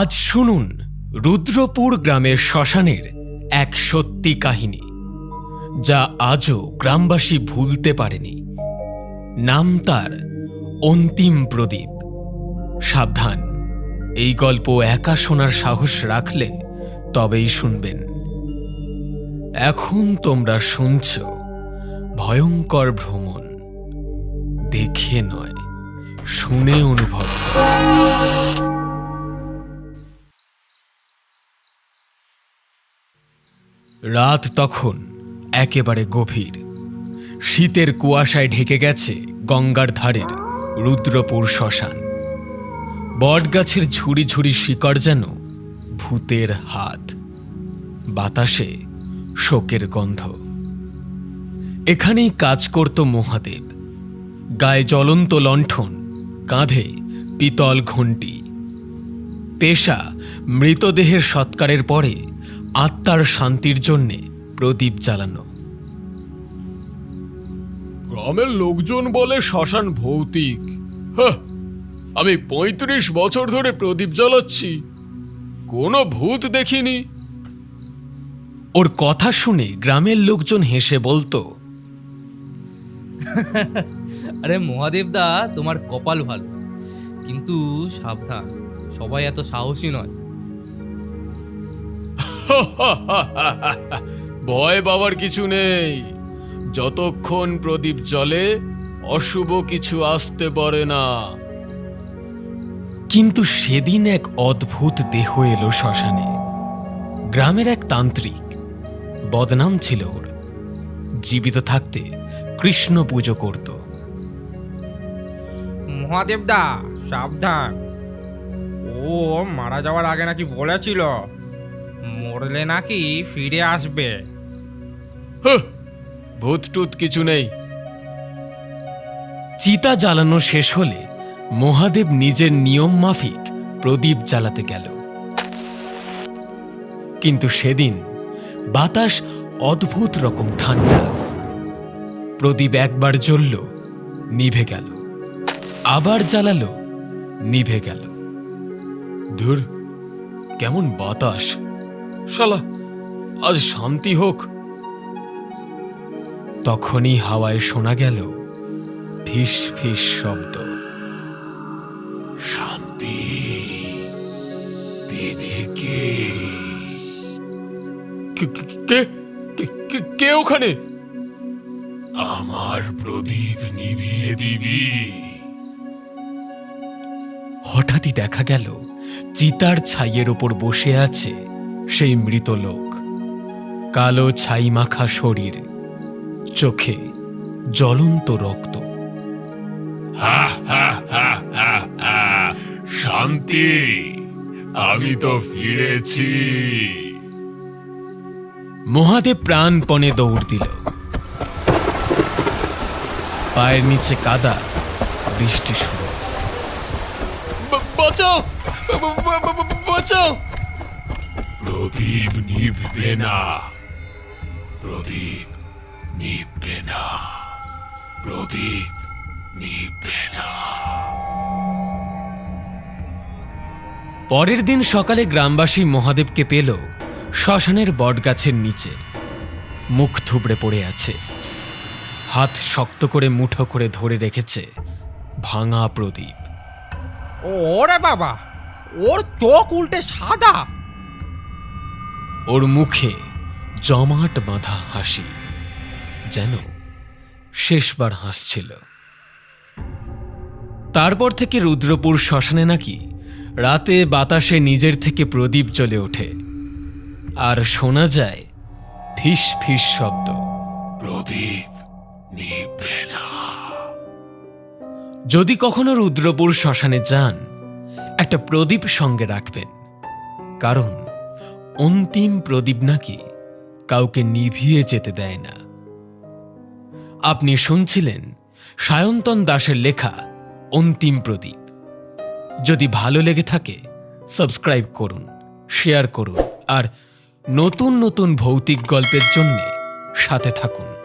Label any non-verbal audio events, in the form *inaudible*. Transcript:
আজ শুনুন রুদ্রপুর গ্রামের শ্মশানের এক সত্যি কাহিনী, যা আজও গ্রামবাসী ভুলতে পারেনি। নাম তার অন্তিম প্রদীপ। সাবধান, এই গল্প একা শোনার সাহস রাখলে তবেই শুনবেন। এখন তোমরা শুনছ ভয়ঙ্কর ভ্রমণ। দেখে নয়, শুনে অনুভব রাত তখন একেবারে গভীর। শীতের কুয়াশায় ঢেকে গেছে গঙ্গার ধারের রুদ্রপুর শ্মশান। বটগাছের ঝুড়ি ঝুড়ি শিকড় যেন ভূতের হাত। বাতাসে শোকের গন্ধ। এখানেই কাজ করত মহাদেব। গায়ে জ্বলন্ত লণ্ঠন, কাঁধে পিতল ঘণ্টি। পেশা মৃতদেহের সৎকারের পরে আত্মার শান্তির জন্যে প্রদীপ জ্বালানো। গ্রামের লোকজন বলে শ্মশান ভৌতিক। আমি পঁয়ত্রিশ বছর ধরে প্রদীপ জ্বালাচ্ছি। কোনো ভূত দেখিনি। ওর কথা শুনে গ্রামের লোকজন হেসে বলতো আরে মহাদেব দা তোমার কপাল ভালো। কিন্তু সাবধান সবাই এত সাহসী নয়। *laughs* ভয় পাওয়ার কিছু নেই। যতক্ষণ প্রদীপ জ্বলে অশুভ কিছু আসতে পারে না। কিন্তু সেদিন এক অদ্ভুত দেহ এলো শ্মশানে। গ্রামের এক তান্ত্রিক। বদনাম ছিল ওর। জীবিত থাকতে কৃষ্ণ পুজো করত। মহাদেবদা সাবধান। ও মারা যাওয়ার আগে নাকি বলেছিল মরলে নাকি ফিরে আসবে। ভূত টুত কিছু নেই। চিতা জ্বালানো শেষ হলে মহাদেব নিজের নিয়ম মাফিক প্রদীপ জ্বালাতে গেল। কিন্তু সেদিন বাতাস অদ্ভুত রকম ঠান্ডা। প্রদীপ একবার জ্বলল নিভে গেল। আবার জ্বালালো নিভে গেল। ধুর কেমন বাতাস। শালা, আজ শান্তি হোক। তখনই হাওয়ায় শোনা গেল ফিস ফিস শব্দ। শান্তি কে- কে ওখানে? আমার প্রদীপ নিভিয়ে দিবি। হঠাৎই দেখা গেল চিতার ছাইয়ের ওপর বসে আছে সেই মৃত লোক। কালো ছাই মাখা শরীর চোখে জ্বলন্ত রক্ত। শান্তি আমি তো ফিরেছি। মহাদেব প্রাণপণে দৌড় দিল। পায়ের নিচে কাদা বৃষ্টি শুরু। বাঁচাও! বাঁচাও! প্রদীপ নিভবে না। প্রদীপ নিভবে না। প্রদীপ নিভবে না। পরের দিন সকালে গ্রামবাসী মহাদেবকে পেল শ্মশানের বটগাছের নিচে। মুখ থুবড়ে পড়ে আছে। হাত শক্ত করে মুঠো করে ধরে রেখেছে ভাঙা প্রদীপ। ওরে বাবা ওর চোখ উল্টে সাদা। ওর মুখে জমাট বাঁধা হাসি যেন শেষবার হাসছিল। তারপর থেকে রুদ্রপুর শ্মশানে নাকি রাতে বাতাসে নিজের থেকে প্রদীপ জ্বলে ওঠে। আর শোনা যায় ফিস ফিস শব্দ। প্রদীপ নিভবে না। যদি কখনো রুদ্রপুর শ্মশানে যান একটা প্রদীপ সঙ্গে রাখবেন। কারণ অন্তিম প্রদীপ নাকি কাউকে নিভিয়ে যেতে দেয় না। আপনি শুনছিলেন সায়ন্তন দাসের লেখা অন্তিম প্রদীপ। যদি ভালো লেগে থাকে, সাবস্ক্রাইব করুন, শেয়ার করুন, আর নতুন নতুন ভৌতিক গল্পের জন্যে সাথে থাকুন।